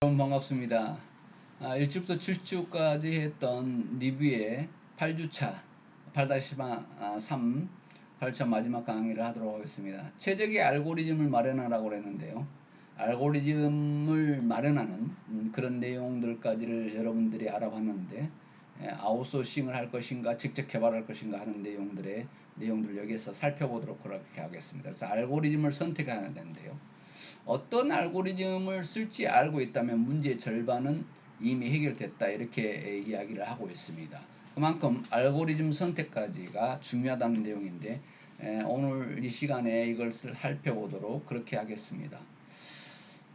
여러분 반갑습니다. 아, 1주부터 7주까지 했던 리뷰의 8주차 8-3 8차 마지막 강의를 하도록 하겠습니다. 최적의 알고리즘을 마련하라고 그랬는데요. 알고리즘을 마련하는 음, 그런 내용들까지를 여러분들이 알아봤는데 예, 아웃소싱을 할 것인가 직접 개발할 것인가 하는 내용들의 내용들 여기에서 살펴보도록 그렇게 하겠습니다. 그래서 알고리즘을 선택해야 되는데요. 어떤 알고리즘을 쓸지 알고 있다면 문제의 절반은 이미 해결됐다 이렇게 이야기를 하고 있습니다. 그만큼 알고리즘 선택까지가 중요하다는 내용인데 오늘 이 시간에 이것을 살펴보도록 그렇게 하겠습니다.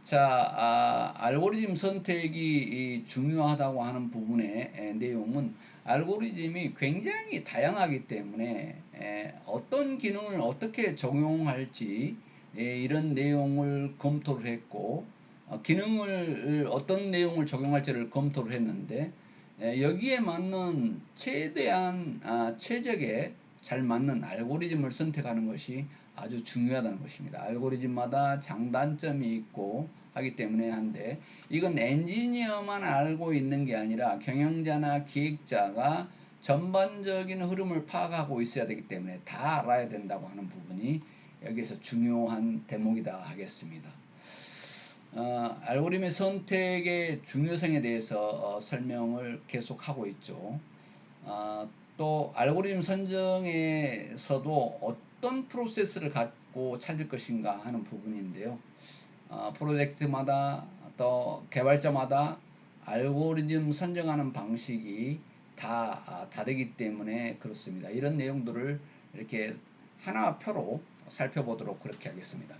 자, 아, 알고리즘 선택이 중요하다고 하는 부분의 내용은 알고리즘이 굉장히 다양하기 때문에 어떤 기능을 어떻게 적용할지 예, 이런 내용을 검토를 했고 어, 기능을 어떤 내용을 적용할지를 검토를 했는데 예, 여기에 맞는 최대한 아, 최적에 잘 맞는 알고리즘을 선택하는 것이 아주 중요하다는 것입니다. 알고리즘마다 장단점이 있고 하기 때문에 한데 이건 엔지니어만 알고 있는 게 아니라 경영자나 기획자가 전반적인 흐름을 파악하고 있어야 되기 때문에 다 알아야 된다고 하는 부분이 여기서 중요한 대목이다 하겠습니다. 어, 알고리즘의 선택의 중요성에 대해서 어, 설명을 계속하고 있죠. 어, 또 알고리즘 선정에서도 어떤 프로세스를 갖고 찾을 것인가 하는 부분인데요. 어, 프로젝트마다 또 개발자마다 알고리즘 선정하는 방식이 다 아, 다르기 때문에 그렇습니다. 이런 내용들을 이렇게 하나 표로 살펴보도록 그렇게 하겠습니다.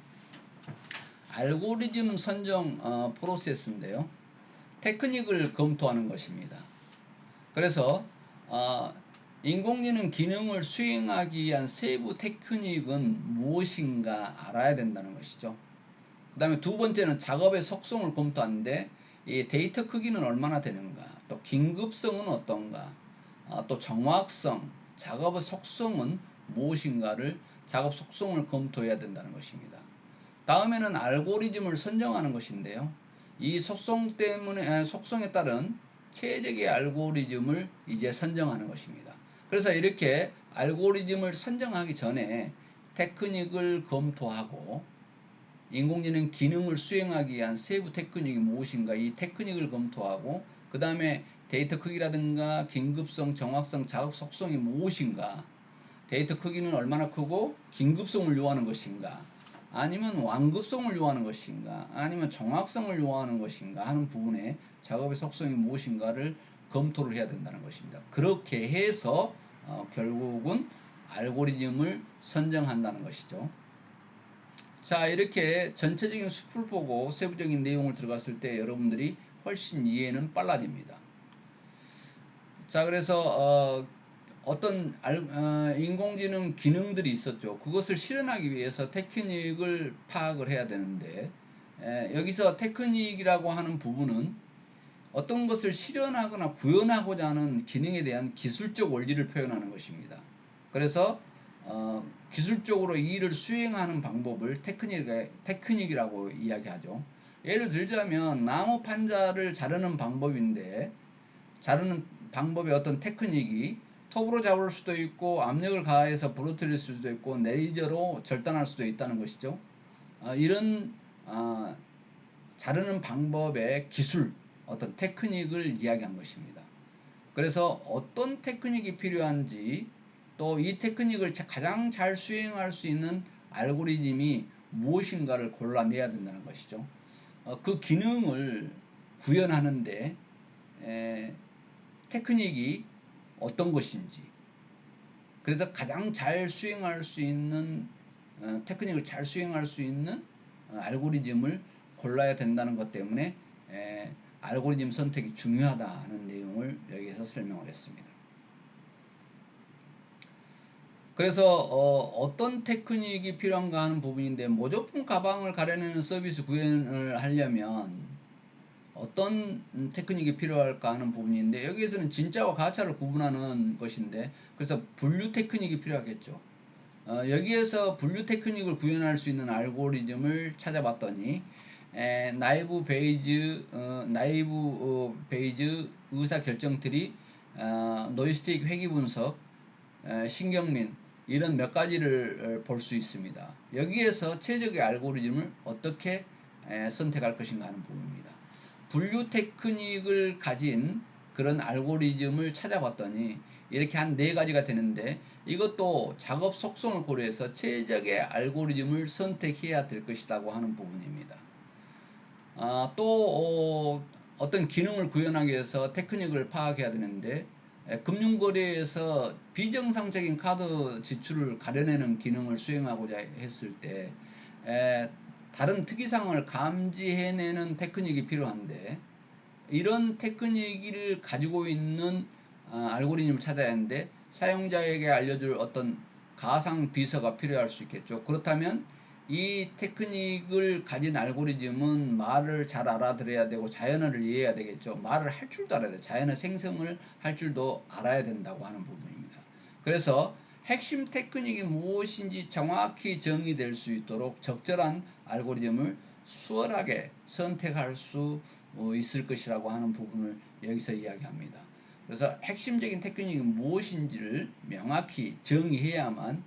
알고리즘 선정 어, 프로세스인데요. 테크닉을 검토하는 것입니다. 그래서 어, 인공지능 기능을 수행하기 위한 세부 테크닉은 무엇인가 알아야 된다는 것이죠. 그 다음에 두 번째는 작업의 속성을 검토하는데 이 데이터 크기는 얼마나 되는가, 또 긴급성은 어떤가, 어, 또 정확성, 작업의 속성은 무엇인가를 작업 속성을 검토해야 된다는 것입니다. 다음에는 알고리즘을 선정하는 것인데요. 이 속성 때문에 속성에 따른 최적의 알고리즘을 이제 선정하는 것입니다. 그래서 이렇게 알고리즘을 선정하기 전에 테크닉을 검토하고 인공지능 기능을 수행하기 위한 세부 테크닉이 무엇인가 이 테크닉을 검토하고 그 다음에 데이터 크기라든가 긴급성, 정확성, 작업 속성이 무엇인가 데이터 크기는 얼마나 크고 긴급성을 요하는 것인가 아니면 완급성을 요하는 것인가 아니면 정확성을 요하는 것인가 하는 부분에 작업의 속성이 무엇인가를 검토를 해야 된다는 것입니다. 그렇게 해서 어, 결국은 알고리즘을 선정한다는 것이죠. 자 이렇게 전체적인 숲을 보고 세부적인 내용을 들어갔을 때 여러분들이 훨씬 이해는 빨라집니다. 자 그래서 어, 어떤 어, 인공지능 기능들이 있었죠. 그것을 실현하기 위해서 테크닉을 파악을 해야 되는데 여기서 테크닉이라고 하는 부분은 어떤 것을 실현하거나 구현하고자 하는 기능에 대한 기술적 원리를 표현하는 것입니다. 그래서 어, 기술적으로 이 일을 수행하는 방법을 테크닉, 테크닉이라고 이야기하죠. 예를 들자면 나무 판자를 자르는 방법인데 자르는 방법의 어떤 테크닉이 톱으로 잡을 수도 있고 압력을 가해서 부러뜨릴 수도 있고 레이저로 절단할 수도 있다는 것이죠. 어, 이런 어, 자르는 방법의 기술, 어떤 테크닉을 이야기한 것입니다. 그래서 어떤 테크닉이 필요한지 또 이 테크닉을 가장 잘 수행할 수 있는 알고리즘이 무엇인가를 골라내야 된다는 것이죠. 어, 그 기능을 구현하는데 에, 테크닉이 어떤 것인지 그래서 가장 잘 수행할 수 있는 어, 테크닉을 잘 수행할 수 있는 어, 알고리즘을 골라야 된다는 것 때문에 에, 알고리즘 선택이 중요하다는 내용을 여기에서 설명을 했습니다. 그래서 어, 떤 테크닉이 필요한가 하는 부분인데 모조품 가방을 가려내는 서비스 구현을 하려면 어떤 테크닉이 필요할까 하는 부분인데 여기에서는 진짜와 가짜를 구분하는 것인데 그래서 분류 테크닉이 필요하겠죠. 어, 여기에서 분류 테크닉을 구현할 수 있는 알고리즘을 찾아봤더니 에, 나이브 베이즈 어, 나이브 어, 베이즈 의사 결정들이 어, 노이스틱 회귀 분석 에, 신경민 이런 몇 가지를 볼 수 있습니다. 여기에서 최적의 알고리즘을 어떻게 에, 선택할 것인가 하는 부분입니다. 분류 테크닉을 가진 그런 알고리즘을 찾아봤더니 이렇게 한 네 가지가 되는데 이것도 작업 속성을 고려해서 최적의 알고리즘을 선택해야 될 것이라고 하는 부분입니다. 아, 또 어, 떤 기능을 구현하기 위해서 테크닉을 파악해야 되는데 에, 금융거래에서 비정상적인 카드 지출을 가려내는 기능을 수행하고자 했을 때 에, 다른 특이사항을 감지해내는 테크닉이 필요한데 이런 테크닉을 가지고 있는 어, 알고리즘을 찾아야 하는데 사용자에게 알려줄 어떤 가상 비서가 필요할 수 있겠죠. 그렇다면 이 테크닉을 가진 알고리즘은 말을 잘 알아들어야 되고 자연어를 이해해야 되겠죠. 말을 할 줄도 알아야 돼. 자연어 생성을 할 줄도 알아야 된다고 하는 부분입니다. 그래서 핵심 테크닉이 무엇인지 정확히 정의될 수 있도록 적절한 알고리즘을 수월하게 선택할 수 어, 있을 것이라고 하는 부분을 여기서 이야기합니다. 그래서 핵심적인 테크닉이 무엇인지를 명확히 정의해야만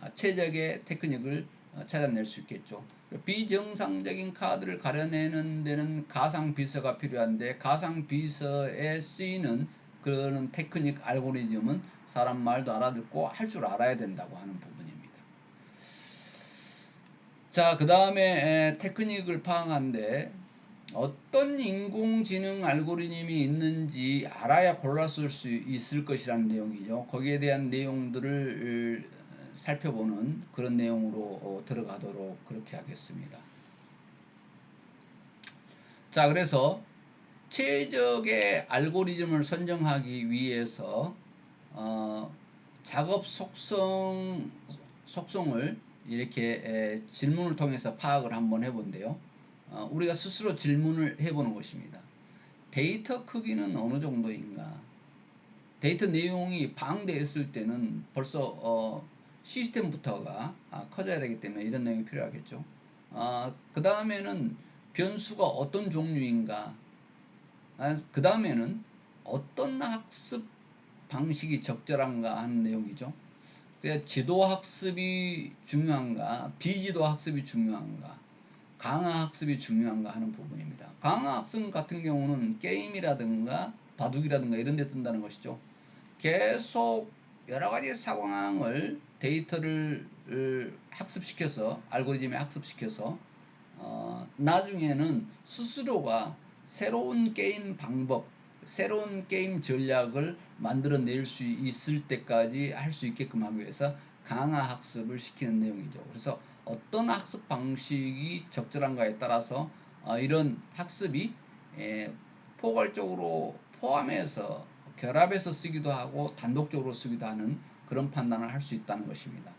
아, 최적의 테크닉을 어, 찾아낼 수 있겠죠. 비정상적인 카드를 가려내는 데는 가상 비서가 필요한데 가상 비서에 쓰이는 그런 테크닉 알고리즘은 사람 말도 알아듣고 할 줄 알아야 된다고 하는 부분입니다. 자, 그 다음에 테크닉을 파악하는데 어떤 인공지능 알고리즘이 있는지 알아야 골랐을 수 있을 것이라는 내용이죠. 거기에 대한 내용들을 살펴보는 그런 내용으로 어, 들어가도록 그렇게 하겠습니다. 자, 그래서 최적의 알고리즘을 선정하기 위해서 어, 작업 속성 속성을 이렇게 에, 질문을 통해서 파악을 한번 해본데요. 어, 우리가 스스로 질문을 해보는 것입니다. 데이터 크기는 어느 정도인가? 데이터 내용이 방대했을 때는 벌써 어, 시스템부터가 아, 커져야 되기 때문에 이런 내용이 필요하겠죠. 아, 그 다음에는 변수가 어떤 종류인가? 아, 그 다음에는 어떤 학습 방식이 적절한가 하는 내용이죠. 지도 학습이 중요한가, 비지도 학습이 중요한가, 강화 학습이 중요한가 하는 부분입니다. 강화 학습 같은 경우는 게임이라든가 바둑이라든가 이런 데 뜬다는 것이죠. 계속 여러 가지 상황을 데이터를 학습시켜서 알고리즘에 학습시켜서 어, 나중에는 스스로가 새로운 게임 방법, 새로운 게임 전략을 만들어낼 수 있을 때까지 할 수 있게끔 하기 위해서 강화 학습을 시키는 내용이죠. 그래서 어떤 학습 방식이 적절한가에 따라서 어, 이런 학습이 에, 포괄적으로 포함해서 결합해서 쓰기도 하고 단독적으로 쓰기도 하는 그런 판단을 할 수 있다는 것입니다.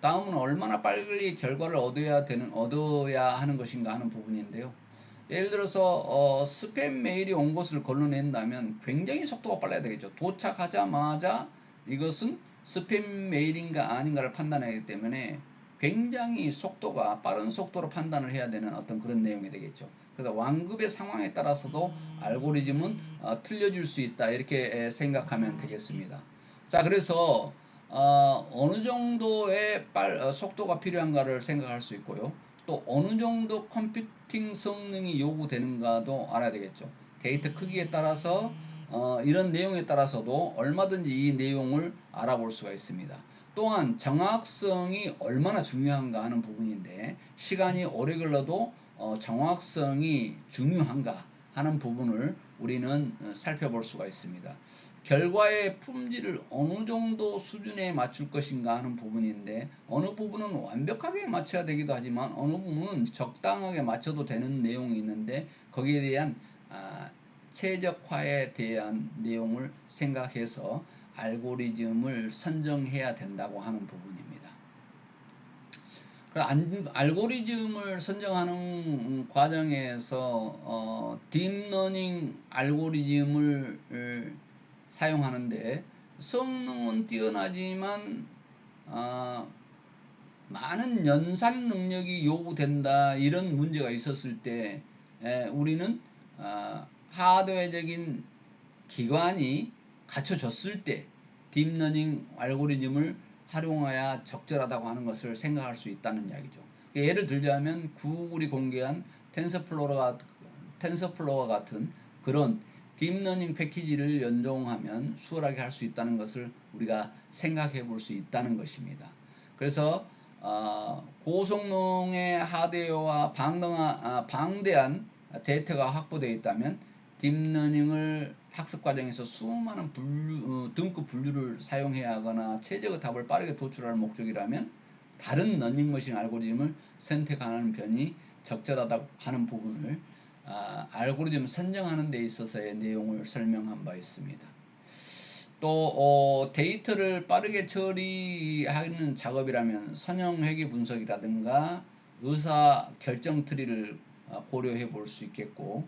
다음은 얼마나 빨리 결과를 얻어야 되는 얻어야 하는 것인가 하는 부분인데요. 예를 들어서 어, 스팸 메일이 온 것을 걸러낸다면 굉장히 속도가 빨라야 되겠죠. 도착하자마자 이것은 스팸 메일인가 아닌가를 판단하기 때문에 굉장히 속도가 빠른 속도로 판단을 해야 되는 어떤 그런 내용이 되겠죠. 그래서 완급의 상황에 따라서도 알고리즘은 어, 틀려질 수 있다 이렇게 생각하면 되겠습니다. 자 그래서 어, 어느 정도의 빨, 어, 속도가 필요한가를 생각할 수 있고요. 또 어느 정도 컴퓨팅 성능이 요구되는가도 알아야 되겠죠. 데이터 크기에 따라서 어, 이런 내용에 따라서도 얼마든지 이 내용을 알아볼 수가 있습니다. 또한 정확성이 얼마나 중요한가 하는 부분인데 시간이 오래 걸려도 어, 정확성이 중요한가 하는 부분을 우리는 어, 살펴볼 수가 있습니다. 결과의 품질을 어느 정도 수준에 맞출 것인가 하는 부분인데 어느 부분은 완벽하게 맞춰야 되기도 하지만 어느 부분은 적당하게 맞춰도 되는 내용이 있는데 거기에 대한 아, 최적화에 대한 내용을 생각해서 알고리즘을 선정해야 된다고 하는 부분입니다. 알고리즘을 선정하는 과정에서 어, 딥러닝 알고리즘을 사용하는데 성능은 뛰어나지만 어, 많은 연산 능력이 요구된다 이런 문제가 있었을 때 에, 우리는 어, 하드웨어적인 기관이 갖춰졌을 때 딥러닝 알고리즘을 활용해야 적절하다고 하는 것을 생각할 수 있다는 이야기죠. 예를 들자면 구글이 공개한 텐서플로어 같은 그런 딥러닝 패키지를 연동하면 수월하게 할 수 있다는 것을 우리가 생각해 볼 수 있다는 것입니다. 그래서 어, 고성능의 하드웨어와 아, 방대한 데이터가 확보되어 있다면 딥러닝을 학습 과정에서 수많은 분류, 어, 등급 분류를 사용해야 하거나 최적의 답을 빠르게 도출할 목적이라면 다른 러닝머신 알고리즘을 선택하는 편이 적절하다고 하는 부분을 아, 알고리즘 선정하는 데 있어서의 내용을 설명한 바 있습니다. 또 어, 데이터를 빠르게 처리하는 작업이라면 선형 회계 분석이라든가 의사 결정 트리를 어, 고려해 볼 수 있겠고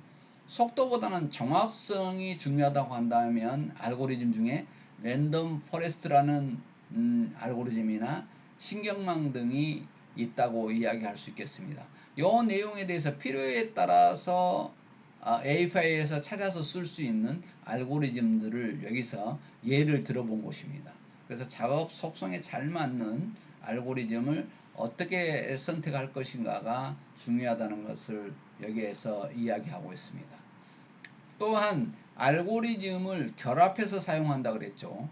속도보다는 정확성이 중요하다고 한다면 알고리즘 중에 랜덤 포레스트라는 음, 알고리즘이나 신경망 등이 있다고 이야기할 수 있겠습니다. 이 내용에 대해서 필요에 따라서 API에서 찾아서 쓸 수 있는 알고리즘들을 여기서 예를 들어본 것입니다. 그래서 작업 속성에 잘 맞는 알고리즘을 어떻게 선택할 것인가가 중요하다는 것을 여기에서 이야기하고 있습니다. 또한 알고리즘을 결합해서 사용한다 그랬죠.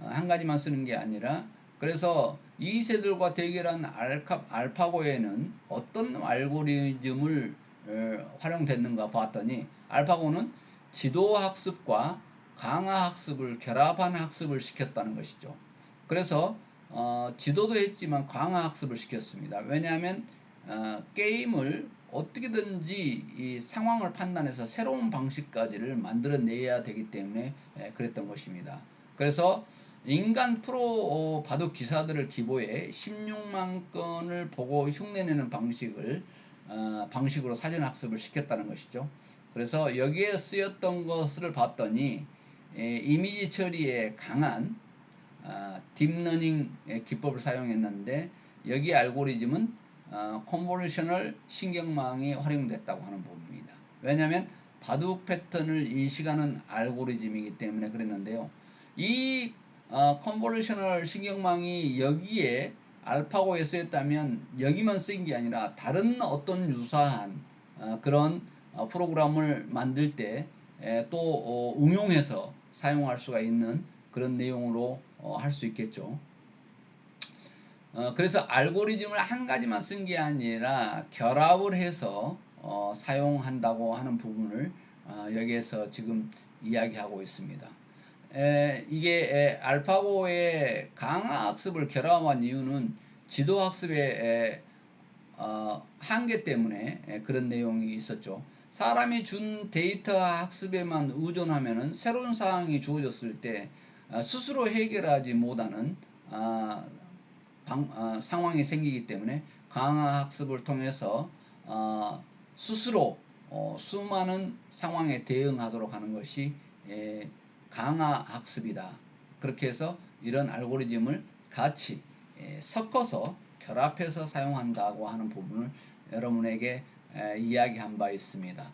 한 가지만 쓰는 게 아니라 그래서 이 세들과 대결한 알카, 알파고에는 어떤 알고리즘을 어, 활용됐는가 봤더니 알파고는 지도 학습과 강화 학습을 결합한 학습을 시켰다는 것이죠. 그래서 어, 지도도 했지만 강화 학습을 시켰습니다. 왜냐하면 어, 게임을 어떻게든지 이 상황을 판단해서 새로운 방식까지를 만들어내야 되기 때문에 에, 그랬던 것입니다. 그래서 인간 프로 어, 바둑 기사들을 기보해 16만 건을 보고 흉내내는 방식을 어, 방식으로 사전 학습을 시켰다는 것이죠. 그래서 여기에 쓰였던 것을 봤더니 에, 이미지 처리에 강한 어, 딥러닝 기법을 사용했는데 여기 알고리즘은 어, 컨볼루셔널 신경망이 활용됐다고 하는 부분입니다. 왜냐하면 바둑 패턴을 인식하는 알고리즘이기 때문에 그랬는데요. 이 어, 컨볼루셔널 신경망이 여기에 알파고에 쓰였다면 여기만 쓰인 게 아니라 다른 어떤 유사한 어, 그런 어, 프로그램을 만들 때또 어, 응용해서 사용할 수가 있는 그런 내용으로 어, 할 수 있겠죠. 어, 그래서 알고리즘을 한 가지만 쓴 게 아니라 결합을 해서 어, 사용한다고 하는 부분을 어, 여기에서 지금 이야기하고 있습니다. 에, 이게 에, 알파고의 강화 학습을 결합한 이유는 지도 학습의 어, 한계 때문에 에, 그런 내용이 있었죠. 사람이 준 데이터 학습에만 의존하면 새로운 사항이 주어졌을 때 어, 스스로 해결하지 못하는 어, 방, 어, 상황이 생기기 때문에 강화 학습을 통해서 어, 스스로 어, 수많은 상황에 대응하도록 하는 것이 에, 강화 학습이다. 그렇게 해서 이런 알고리즘을 같이 에, 섞어서 결합해서 사용한다고 하는 부분을 여러분에게 에, 이야기한 바 있습니다.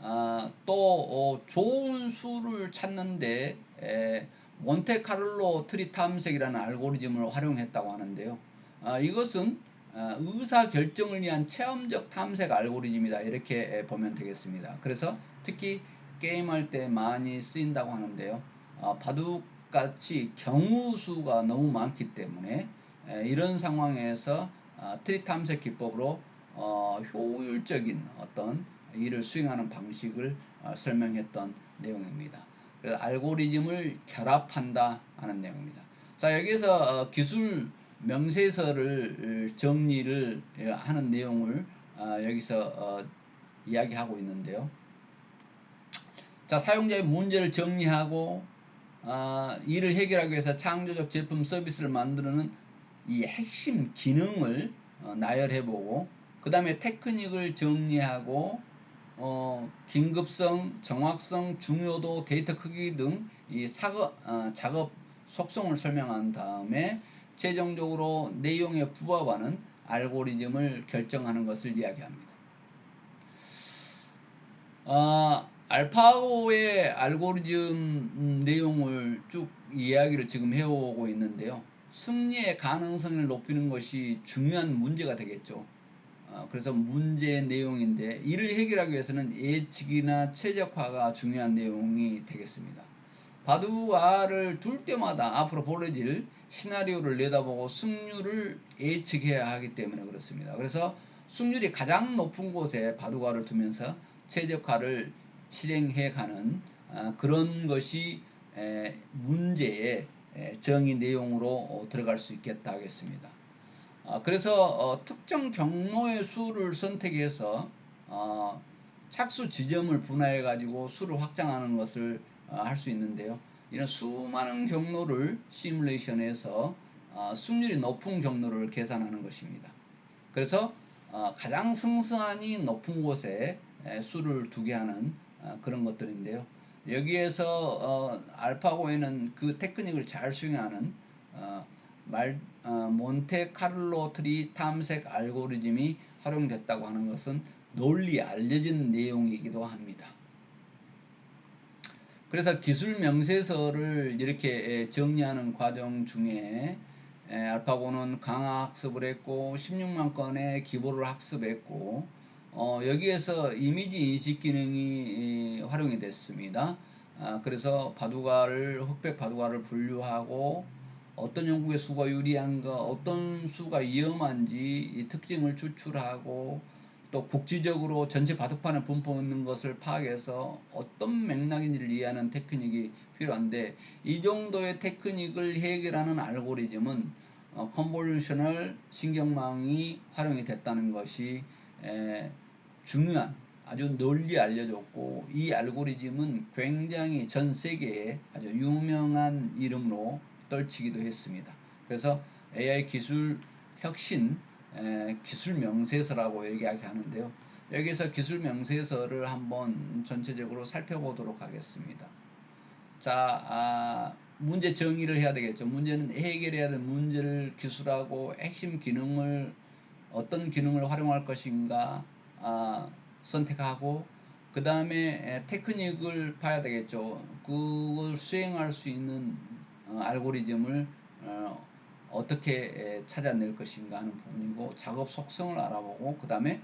아, 또 어, 좋은 수를 찾는데 에, 몬테카를로 트리 탐색이라는 알고리즘을 활용했다고 하는데요. 아, 이것은 아, 의사 결정을 위한 체험적 탐색 알고리즘이다 이렇게 보면 되겠습니다. 그래서 특히 게임할 때 많이 쓰인다고 하는데요. 어, 바둑같이 경우 수가 너무 많기 때문에 에, 이런 상황에서 어, 트리 탐색 기법으로 어, 효율적인 어떤 일을 수행하는 방식을 어, 설명했던 내용입니다. 그래서 알고리즘을 결합한다 하는 내용입니다. 자 여기서 어, 기술 명세서를 정리를 하는 내용을 어, 여기서 어, 이야기하고 있는데요. 자, 사용자의 문제를 정리하고 어, 이를 해결하기 위해서 창조적 제품 서비스를 만드는 이 핵심 기능을 어, 나열해보고 그 다음에 테크닉을 정리하고 어, 긴급성, 정확성, 중요도, 데이터 크기 등이 어, 작업 속성을 설명한 다음에 최종적으로 내용에 부합하는 알고리즘을 결정하는 것을 이야기합니다. 어, 알파고의 알고리즘 음, 내용을 쭉 이야기를 지금 해오고 있는데요. 승리의 가능성을 높이는 것이 중요한 문제가 되겠죠. 어, 그래서 문제의 내용인데 이를 해결하기 위해서는 예측이나 최적화가 중요한 내용이 되겠습니다. 바둑알을 둘 때마다 앞으로 벌어질 시나리오를 내다보고 승률을 예측해야 하기 때문에 그렇습니다. 그래서 승률이 가장 높은 곳에 바둑알을 두면서 최적화를 실행해 가는 아, 그런 것이 에, 문제의 에, 정의 내용으로 어, 들어갈 수 있겠다 하겠습니다. 아, 그래서 어, 특정 경로의 수를 선택해서 어, 착수 지점을 분화해 가지고 수를 확장하는 것을 어, 할수 있는데요. 이런 수많은 경로를 시뮬레이션에서 어, 승률이 높은 경로를 계산하는 것입니다. 그래서 어, 가장 승산이 높은 곳에 에, 수를 두게 하는 어, 그런 것들인데요. 여기에서 어, 알파고에는 그 테크닉을 잘 수행하는 어, 말, 어, 몬테카를로 트리 탐색 알고리즘이 활용됐다고 하는 것은 널리 알려진 내용이기도 합니다. 그래서 기술 명세서를 이렇게 정리하는 과정 중에 알파고는 강화 학습을 했고 16만 건의 기보를 학습했고 어, 여기에서 이미지 인식 기능이 활용이 됐습니다. 아, 그래서 바둑알을 흑백 바둑알을 분류하고 어떤 영국의 수가 유리한가 어떤 수가 위험한지 특징을 추출하고 또 국지적으로 전체 바둑판에 분포 있는 것을 파악해서 어떤 맥락인지를 이해하는 테크닉이 필요한데 이 정도의 테크닉을 해결하는 알고리즘은 어, 컨볼루셔널 신경망이 활용이 됐다는 것이 에, 중요한 아주 널리 알려졌고 이 알고리즘은 굉장히 전 세계에 아주 유명한 이름으로 떨치기도 했습니다. 그래서 AI 기술 혁신 에, 기술 명세서라고 얘기하는데요. 여기서 기술 명세서를 한번 전체적으로 살펴보도록 하겠습니다. 자, 아, 문제 정의를 해야 되겠죠. 문제는 해결해야 될 문제를 기술하고 핵심 기능을 어떤 기능을 활용할 것인가 아, 선택하고 그 다음에 테크닉을 봐야 되겠죠. 그걸 수행할 수 있는 어, 알고리즘을 어, 어떻게 찾아낼 것인가 하는 부분이고 작업 속성을 알아보고 그 다음에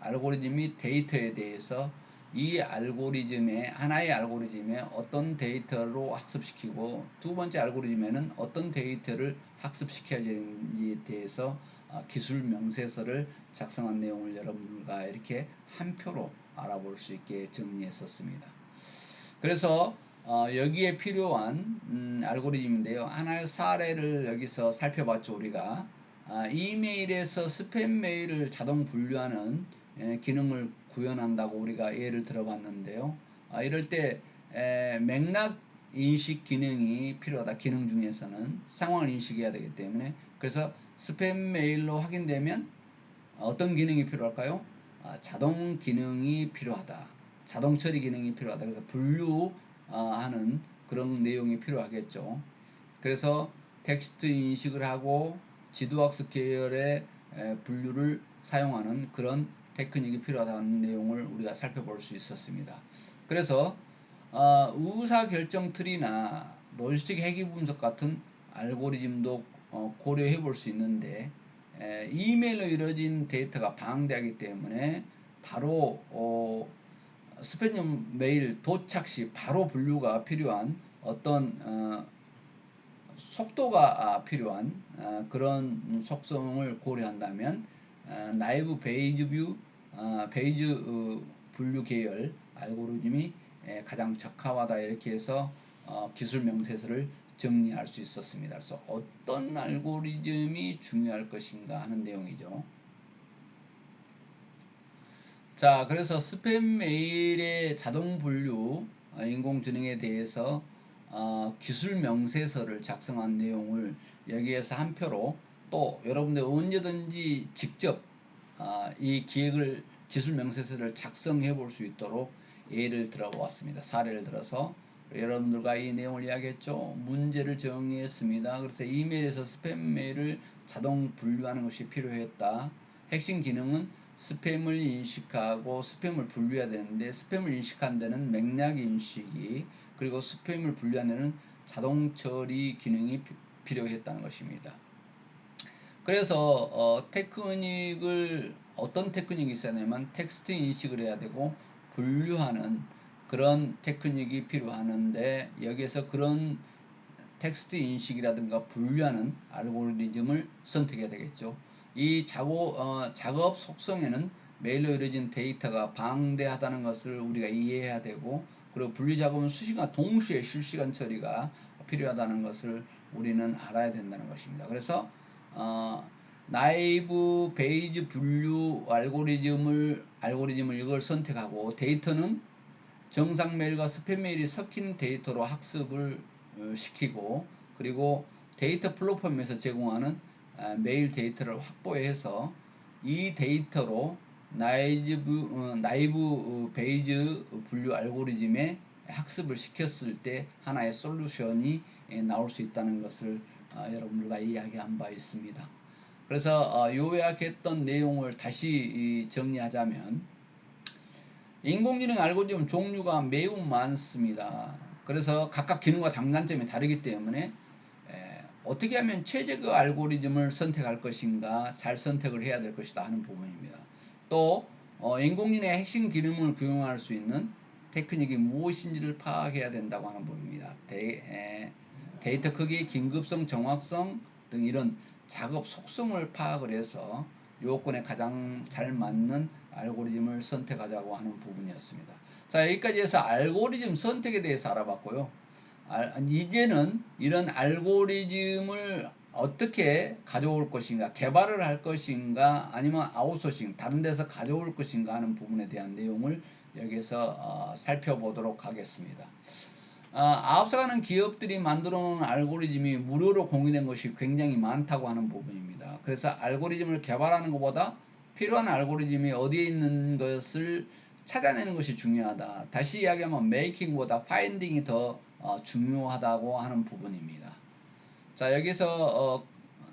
알고리즘이 데이터에 대해서 이 알고리즘의 하나의 알고리즘에 어떤 데이터로 학습시키고 두 번째 알고리즘에는 어떤 데이터를 학습시켜야 되는지에 대해서 아, 기술 명세서를 작성한 내용을 여러분과 이렇게 한 표로 알아볼 수 있게 정리했었습니다. 그래서 어, 여기에 필요한 음, 알고리즘인데요. 하나의 사례를 여기서 살펴봤죠 우리가 아, 이메일에서 스팸 메일을 자동 분류하는 에, 기능을 구현한다고 우리가 예를 들어봤는데요. 아, 이럴 때 에, 맥락 인식 기능이 필요하다. 기능 중에서는 상황을 인식해야 되기 때문에 그래서 스팸 메일로 확인되면 어떤 기능이 필요할까요? 아, 자동 기능이 필요하다. 자동 처리 기능이 필요하다. 그래서 분류 하는 그런 내용이 필요하겠죠. 그래서 텍스트 인식을 하고 지도학습 계열의 분류를 사용하는 그런 테크닉이 필요하다는 내용을 우리가 살펴볼 수 있었습니다. 그래서 어, 의사결정 트리나 로지스틱 회귀 분석 같은 알고리즘도 어, 고려해 볼 수 있는데 에, 이메일로 이루어진 데이터가 방대하기 때문에 바로 어, 스팸 메일 도착 시 바로 분류가 필요한 어떤 어, 속도가 아, 필요한 어, 그런 속성을 고려한다면 어, 나이브 베이즈 뷰 어, 베이즈 어, 분류 계열 알고리즘이 에, 가장 적합하다 이렇게 해서 어, 기술 명세서를 정리할 수 있었습니다. 그래서 어떤 알고리즘이 중요할 것인가 하는 내용이죠. 자, 그래서 스팸 메일의 자동 분류 어, 인공지능에 대해서 어, 기술 명세서를 작성한 내용을 여기에서 한 표로 또 여러분들 언제든지 직접 어, 이 기획을 기술 명세서를 작성해 볼 수 있도록 예를 들어 보았습니다. 사례를 들어서 여러분들과 이 내용을 이야기했죠. 문제를 정의했습니다. 그래서 이메일에서 스팸 메일을 자동 분류하는 것이 필요했다. 핵심 기능은 스팸을 인식하고 스팸을 분류해야 되는데 스팸을 인식한 데는 맥락 인식이 그리고 스팸을 분류하는 데는 자동 처리 기능이 피- 필요했다는 것입니다. 그래서 어, 테크닉을 어떤 테크닉이 있어야 되냐면 텍스트 인식을 해야 되고 분류하는 그런 테크닉이 필요하는데 여기에서 그런 텍스트 인식이라든가 분류하는 알고리즘을 선택해야 되겠죠. 이 작업, 어, 작업 속성에는 메일로 이루어진 데이터가 방대하다는 것을 우리가 이해해야 되고 그리고 분류 작업은 수시간 동시에 실시간 처리가 필요하다는 것을 우리는 알아야 된다는 것입니다. 그래서 어, 나이브 베이지 분류 알고리즘을 알고리즘을 이걸 선택하고 데이터는 정상 메일과 스팸 메일이 섞인 데이터로 학습을 어, 시키고 그리고 데이터 플랫폼에서 제공하는 아, 메일 데이터를 확보해서 이 데이터로 나이브 어, 나이브 어, 베이즈 분류 알고리즘에 학습을 시켰을 때 하나의 솔루션이 예, 나올 수 있다는 것을 어, 여러분들과 이야기한 바 있습니다. 그래서 어, 요약했던 내용을 다시 이, 정리하자면 인공지능 알고리즘 종류가 매우 많습니다. 그래서 각각 기능과 장단점이 다르기 때문에 에, 어떻게 하면 최적의 알고리즘을 선택할 것인가 잘 선택을 해야 될 것이다 하는 부분입니다. 또 어, 인공지능의 핵심 기능을 규명할 수 있는 테크닉이 무엇인지를 파악해야 된다고 하는 부분입니다. 데, 에, 데이터 크기, 긴급성, 정확성 등 이런 작업 속성을 파악을 해서 요건에 가장 잘 맞는 알고리즘을 선택하자고 하는 부분이었습니다. 자 여기까지 해서 알고리즘 선택에 대해서 알아봤고요. 아, 이제는 이런 알고리즘을 어떻게 가져올 것인가 개발을 할 것인가 아니면 아웃소싱 다른 데서 가져올 것인가 하는 부분에 대한 내용을 여기서 어, 살펴보도록 하겠습니다. 아, 앞서가는 기업들이 만들어 놓은 알고리즘이 무료로 공유된 것이 굉장히 많다고 하는 부분입니다. 그래서 알고리즘을 개발하는 것보다 필요한 알고리즘이 어디에 있는 것을 찾아내는 것이 중요하다. 다시 이야기하면 메이킹보다 파인딩이 더 어, 중요하다고 하는 부분입니다. 자 여기서 어,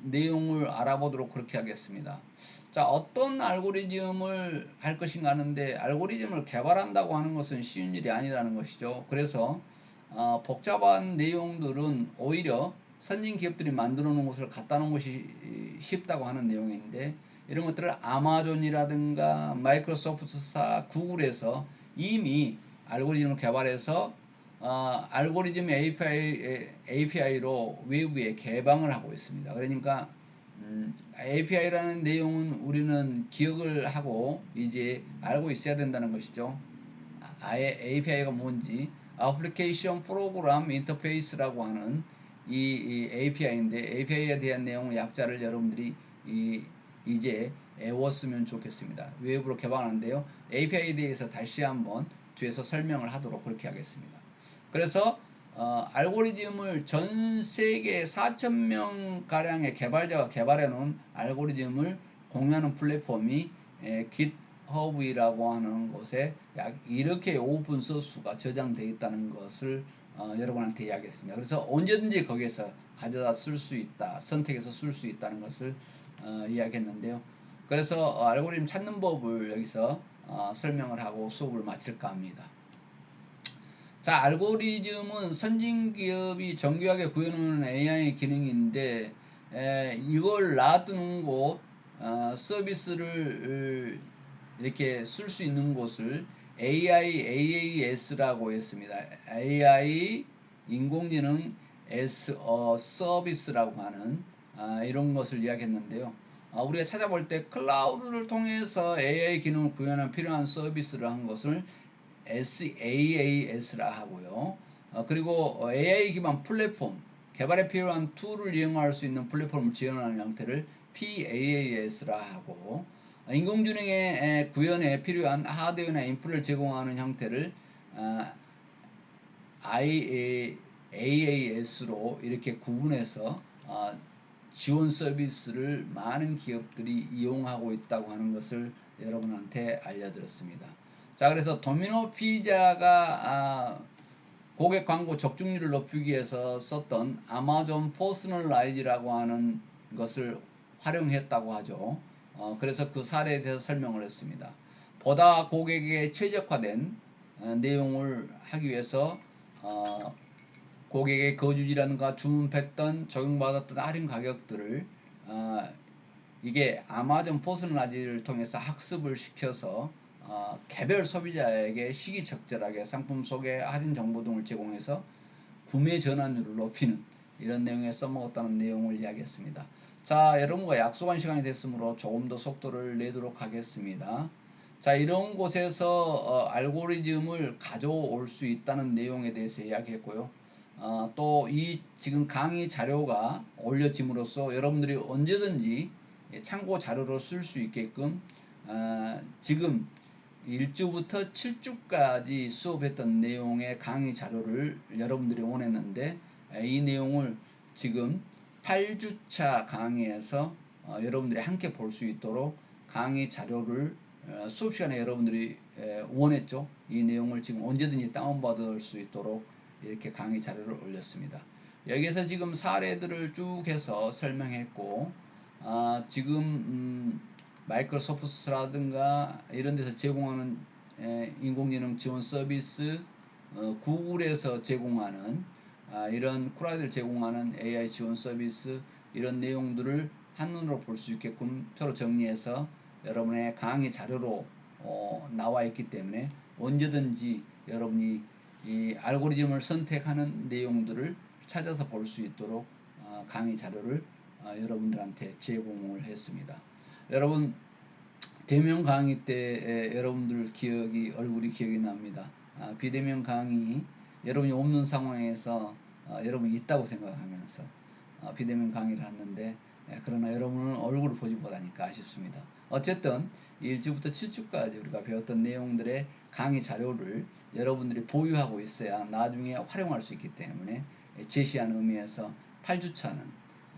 내용을 알아보도록 그렇게 하겠습니다. 자 어떤 알고리즘을 할 것인가 하는데 알고리즘을 개발한다고 하는 것은 쉬운 일이 아니라는 것이죠. 그래서 어, 복잡한 내용들은 오히려 선진 기업들이 만들어 놓은 것을 갖다 놓은 것이 쉽다고 하는 내용인데 이런 것들을 아마존이라든가 마이크로소프트사, 구글에서 이미 알고리즘을 개발해서 어, 알고리즘 API, API로 외부에 개방을 하고 있습니다. 그러니까 음, API라는 내용은 우리는 기억을 하고 이제 알고 있어야 된다는 것이죠. 아예 API가 뭔지 애플리케이션 프로그램 인터페이스라고 하는 이, 이 API인데 API에 대한 내용 약자를 여러분들이 이, 이제 외웠으면 좋겠습니다. 외부로 개방하는데요. API에 대해서 다시 한번 뒤에서 설명을 하도록 그렇게 하겠습니다. 그래서 어, 알고리즘을 전 세계 4천명 가량의 개발자가 개발해 놓은 알고리즘을 공유하는 플랫폼이 에, GitHub이라고 하는 곳에 약 이렇게 오픈 소스가 저장되어 있다는 것을 어, 여러분한테 이야기했습니다. 그래서 언제든지 거기에서 가져다 쓸 수 있다, 선택해서 쓸 수 있다는 것을 어, 이야기했는데요. 그래서 어, 알고리즘 찾는 법을 여기서 어, 설명을 하고 수업을 마칠까 합니다. 자, 알고리즘은 선진 기업이 정교하게 구현하는 AI 기능인데 에, 이걸 놔두는 곳 어, 서비스를 이렇게 쓸 수 있는 곳을 AI AAS라고 했습니다. AI 인공지능 S 어, 서비스라고 하는 아, 이런 것을 이야기했는데요. 아, 우리가 찾아볼 때 클라우드를 통해서 AI 기능을 구현하는 필요한 서비스를 한 것을 SAAS라 하고요. 어, 그리고 AI 기반 플랫폼, 개발에 필요한 툴을 이용할 수 있는 플랫폼을 지원하는 형태를 PAAS라 하고 어, 인공지능의 구현에 필요한 하드웨어나 인프를 제공하는 형태를 어, IAAS로 이렇게 구분해서 어, 지원 서비스를 많은 기업들이 이용하고 있다고 하는 것을 여러분한테 알려드렸습니다. 자, 그래서 도미노 피자가 아, 고객 광고 적중률을 높이기 위해서 썼던 아마존 퍼스널라이즈라고 하는 것을 활용했다고 하죠. 어, 그래서 그 사례에 대해서 설명을 했습니다. 보다 고객에게 최적화된 어, 내용을 하기 위해서 어, 고객의 거주지라든가 주문했던 적용받았던 할인 가격들을 어, 이게 아마존 포스나지를 통해서 학습을 시켜서 어, 개별 소비자에게 시기적절하게 상품 소개 할인 정보 등을 제공해서 구매 전환율을 높이는 이런 내용에 써먹었다는 내용을 이야기했습니다. 자, 여러분과 약속한 시간이 됐으므로 조금 더 속도를 내도록 하겠습니다. 자, 이런 곳에서 어, 알고리즘을 가져올 수 있다는 내용에 대해서 이야기했고요. 어, 또 이 지금 강의 자료가 올려짐으로써 여러분들이 언제든지 참고 자료로 쓸 수 있게끔 어, 지금 1주부터 7주까지 수업했던 내용의 강의 자료를 여러분들이 원했는데 이 내용을 지금 8주차 강의에서 어, 여러분들이 함께 볼 수 있도록 강의 자료를 어, 수업 시간에 여러분들이 에, 원했죠. 이 내용을 지금 언제든지 다운받을 수 있도록 이렇게 강의 자료를 올렸습니다. 여기에서 지금 사례들을 쭉 해서 설명했고 아, 지금 음, 마이크로소프트라든가 이런 데서 제공하는 에, 인공지능 지원 서비스 어, 구글에서 제공하는 아, 이런 쿠라이드를 제공하는 AI 지원 서비스 이런 내용들을 한눈으로 볼 수 있게끔 표로 정리해서 여러분의 강의 자료로 어, 나와 있기 때문에 언제든지 여러분이 이 알고리즘을 선택하는 내용들을 찾아서 볼 수 있도록 어, 강의 자료를 어, 여러분들한테 제공을 했습니다. 여러분 대면 강의 때 여러분들 기억이 얼굴이 기억이 납니다. 아, 비대면 강의 여러분이 없는 상황에서 어, 여러분이 있다고 생각하면서 어, 비대면 강의를 하는데 예, 그러나 여러분은 얼굴을 보지 못하니까 아쉽습니다. 어쨌든 1주부터 7주까지 우리가 배웠던 내용들의 강의 자료를 여러분들이 보유하고 있어야 나중에 활용할 수 있기 때문에 제시하는 의미에서 8주차는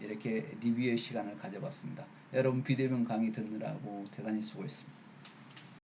이렇게 리뷰의 시간을 가져봤습니다. 여러분 비대면 강의 듣느라고 대단히 수고했습니다.